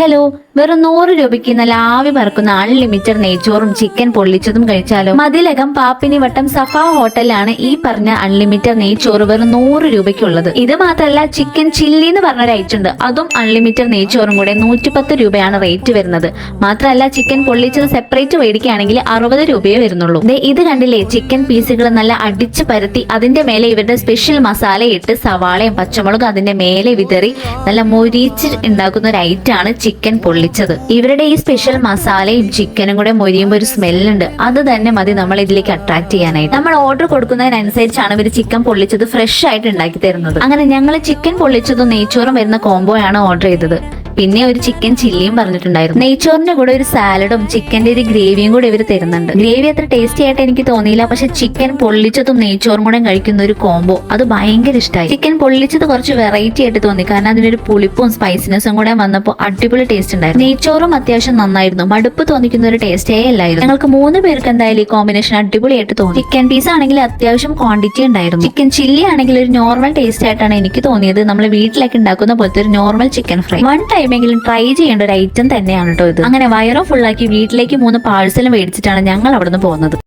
Hello വെറും നൂറ് രൂപയ്ക്ക് നല്ല ആവി പറക്കുന്ന അൺലിമിറ്റഡ് നെയ്ച്ചോറും ചിക്കൻ പൊള്ളിച്ചതും കഴിച്ചാലോ? മതിലകം പാപ്പിനി വട്ടം സഫ ഹോട്ടലാണ് ഈ പറഞ്ഞ അൺലിമിറ്റഡ് നെയ്ച്ചോറ് വെറും നൂറ് രൂപയ്ക്കുള്ളത്. ഇത് മാത്രമല്ല ചിക്കൻ ചില്ലി എന്ന് പറഞ്ഞൊരു ഐറ്റം ഉണ്ട്. അതും അൺലിമിറ്റഡ് നെയ്ച്ചോറും കൂടെ നൂറ്റിപ്പത്ത് രൂപയാണ് റേറ്റ് വരുന്നത്. മാത്രമല്ല ചിക്കൻ പൊള്ളിച്ചത് സെപ്പറേറ്റ് മേടിക്കുകയാണെങ്കിൽ അറുപത് രൂപയേ വരുന്നുള്ളൂ. ഇത് കണ്ടില്ലേ? ചിക്കൻ പീസുകൾ നല്ല അടിച്ചു പരത്തി അതിന്റെ മേലെ ഇവരുടെ സ്പെഷ്യൽ മസാല ഇട്ട് സവാളയും പച്ചമുളകും അതിന്റെ മേലെ വിതറി നല്ല മൊരിച്ച് ഉണ്ടാക്കുന്ന ഒരു ഐറ്റാണ് ചിക്കൻ പൊള്ളിച്ചത്. ഇവരുടെ ഈ സ്പെഷ്യൽ മസാലയും ചിക്കനും കൂടെ മൊരിയുമ്പോൾ ഒരു സ്മെല്ലുണ്ട് അത് തന്നെ മതി നമ്മൾ ഇതിലേക്ക് അട്രാക്ട് ചെയ്യാനായിട്ട്. നമ്മൾ ഓർഡർ കൊടുക്കുന്നതിനനുസരിച്ചാണ് ഇവർ ചിക്കൻ പൊള്ളിച്ചത് ഫ്രഷ് ആയിട്ട് ഉണ്ടാക്കി തരുന്നത്. അങ്ങനെ ഞങ്ങൾ ചിക്കൻ പൊള്ളിച്ചതും നെയ്ച്ചോറും വരുന്ന കോംബോ ആണ് ഓർഡർ ചെയ്തത്. പിന്നെ ഒരു ചിക്കൻ ചില്ലിയും പറഞ്ഞിട്ടുണ്ടായിരുന്നു. നെയ്ച്ചോറിന്റെ കൂടെ ഒരു സാലഡും ചിക്കന്റെ ഒരു ഗ്രേവിയും കൂടെ ഇവർ തരുന്നുണ്ട്. ഗ്രേവി അത്ര ടേസ്റ്റി ആയിട്ട് എനിക്ക് തോന്നിയില്ല. പക്ഷെ ചിക്കൻ പൊള്ളിച്ചതും നെയ്ച്ചോറും കൂടെ കഴിക്കുന്ന ഒരു കോംബോ അത് ഭയങ്കര ഇഷ്ടമായി ചിക്കൻ പൊള്ളിച്ചത് കുറച്ച് വെറൈറ്റി ആയിട്ട് തോന്നി. കാരണം അതിനൊരു പുളിപ്പും സ്പൈസിനെസും കൂടെ വന്നപ്പോൾ അടിപൊളി ടേസ്റ്റ് ഉണ്ടായിരുന്നു. നെയ്ച്ചോറും അത്യാവശ്യം നന്നായിരുന്നു. മടുപ്പ് തോന്നിക്കുന്ന ഒരു ടേസ്റ്റേ അല്ലായിരുന്നു. ഞങ്ങൾക്ക് മൂന്ന് പേർക്ക് എന്തായാലും ഈ കോമ്പിനേഷൻ അടിപൊളിയായിട്ട് തോന്നി. ചിക്കൻ പീസ് ആണെങ്കിൽ അത്യാവശ്യം ക്വാണ്ടിറ്റി ഉണ്ടായിരുന്നു. ചിക്കൻ ചില്ലി ആണെങ്കിൽ ഒരു നോർമൽ ടേസ്റ്റ് ആയിട്ടാണ് എനിക്ക് തോന്നിയത്. നമ്മൾ വീട്ടിലൊക്കെ ഉണ്ടാക്കുന്ന പോലത്തെ ഒരു നോർമൽ ചിക്കൻ ഫ്രൈ വൺ ടൈമെങ്കിലും ട്രൈ ചെയ്യേണ്ട ഒരു ഐറ്റം തന്നെയാണ് കേട്ടോ ഇത്. അങ്ങനെ വയറും ഫുള്ളാക്കി വീട്ടിലേക്ക് മൂന്ന് പാഴ്സലും മേടിച്ചിട്ടാണ് ഞങ്ങൾ അവിടുന്ന് പോകുന്നത്.